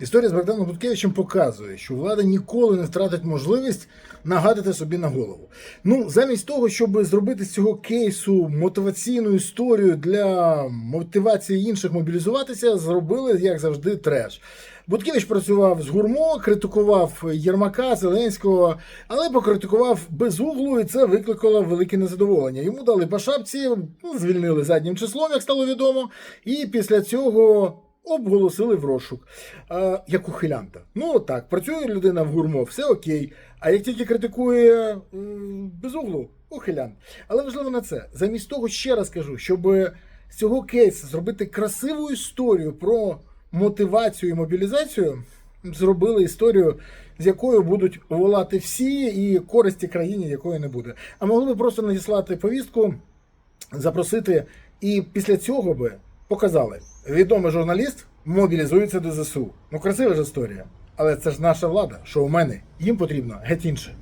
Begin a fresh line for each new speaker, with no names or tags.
Історія з Богданом Гудкевичем показує, що влада ніколи не втратить можливість нагадати собі на голову. Ну, замість того, щоб зробити з цього кейсу мотиваційну історію для мотивації інших мобілізуватися, зробили, як завжди, треш. Будкевич працював з гурмо, критикував Єрмака, Зеленського, але покритикував без углу, і це викликало велике незадоволення. Йому дали по шапці, ну, звільнили заднім числом, як стало відомо, і після цього обголосили в розшук е, як ухилянта. Ну так, працює людина в гурмо, все окей. А як тільки критикує м, без углу, ухилянт. Але важливо на це. Замість того, ще раз кажу, щоб з цього кейсу зробити красиву історію про мотивацію і мобілізацію, зробили історію, з якою будуть волати всі, і користі країні якої не буде. А могли би просто надіслати повістку, запросити, і після цього би показали. Відомий журналіст мобілізується до ЗСУ. Ну, красива ж історія. Але це ж наша влада, що у мене їм потрібно геть інше.